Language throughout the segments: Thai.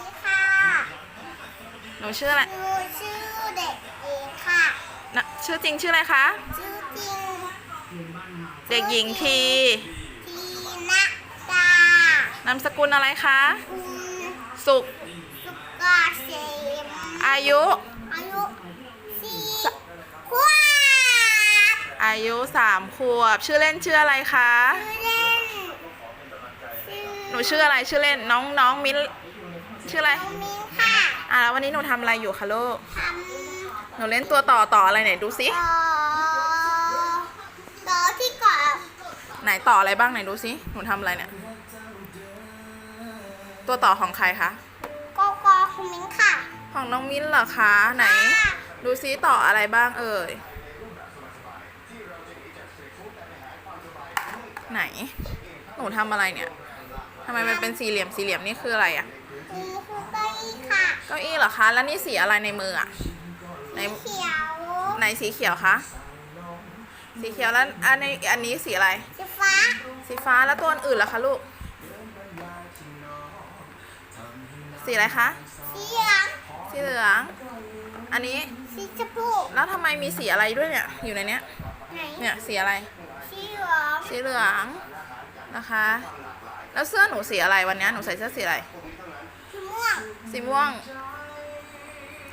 ดีค่ะหนูชื่ออะไรหนูชื่อเด็กหญิงค่ะนะชื่อจริงชื่ออะไรคะชื่อจริงเด็กหญิงทีทีนะดานามสกุลอะไรคะคุณสุขสุกเกษมอายุ อายุสี่ขวบอายุสามขวบ ชื่อเล่นชื่ออะไรคะ ชื่อเล่นชื่อหนูชื่ออะไรชื่อเล่นน้องน้องมิ้น ชื่ออะไรน้องมิ้นค่ะอะแล้ววันนี้หนูทำอะไรอยู่คะลูกทหนูเล่นตัวต่อต่ออะไรไหนดูสิำต่อต่อที่เกาะไหนต่ออะไรบ้างไหนดูสิหนูทำอะไรเนี่ยตัวต่อของใครคะกอกอของมิ้นค่ะของน้องมิ้นเหรอคะไหนดูซิต่ออะไรบ้างเอ่ยไหน หนูทำอะไรเนี่ยทำไมมันเป็นสี่เหลี่ยมสี่เหลี่ยมนี่คืออะไรอะ นี่คือเก้าอี้ค่ะเก้าอี้เหรอคะ แล้วนี่สีอะไรในมืออะในสีเขียวในสีเขียวคะ สีเขียวแล้วอันนี้อันนี้สีอะไร สีฟ้า สีฟ้าแล้วตัวอื่นล่ะคะลูก สีอะไรคะ สีเหลือง สีเหลือง อันนี้ สีชมพูแล้วทำไมมีสีอะไรด้วยเนี่ย อยู่ในเนี้ย ไหน เนี่ยสีอะไร สีเหลือง สีเหลืองนะคะ แล้วเสื้อหนูสีอะไรวันเนี้ยหนูใส่เสื้อสีอะไร สีม่วงสีม่วง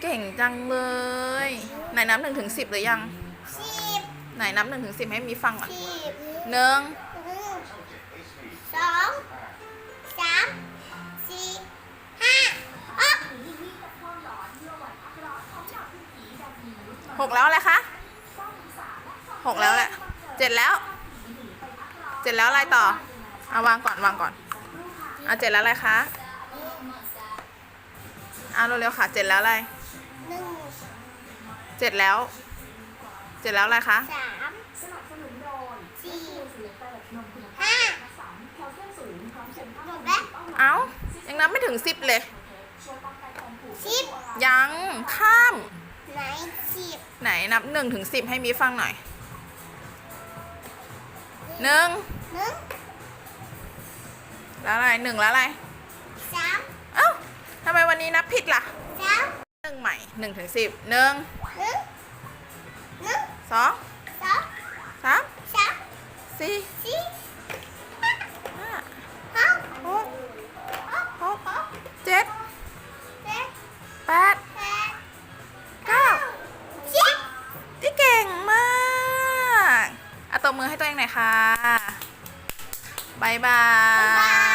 เก่งจังเลย ไหนนับหนึ่งถึงสิบหรือยังสิบไหนนับหนึ่งถึงสิบให้มีฟังก่อนสิบหนึ่งหนึ่งสองสามสี่ห้าอ๊ะหกแล้วอะไรคะหกแล้วแหละเจ็ดแล้ว เจ็ดแล้วอะไรต่อเอาวางก่อนวางก่อนเอาเจ็ดแล้วอะไรคะ เอาเร็วๆค่ะ เจ็ดแล้วอะไรหนึ่งเจ็ดแล้ว เจ็ดแล้วอะไรคะสามสี่ห้าหมดแล้วเอ้ายังนับไม่ถึงสิบเลย สิบยังข้าม ไหนสิบไหนนับหนึ่งถึงสิบให้มีฟังหน่อยหนึ่งหนึ่งแล้วอะไรหนึ่งแล้วอะไร นี้นับผิดล่ะหนึ่งใหม่หนึ่งถึงสิบหนึ่งหนึ่งหนึ่งสองสองสามสามสี่สี่ห้าหกหกเจ็ดเจ็ดแปดเก้าสิบที่เก่งมากอะตบมือให้ตัวเองหน่อยค่ะบายบาย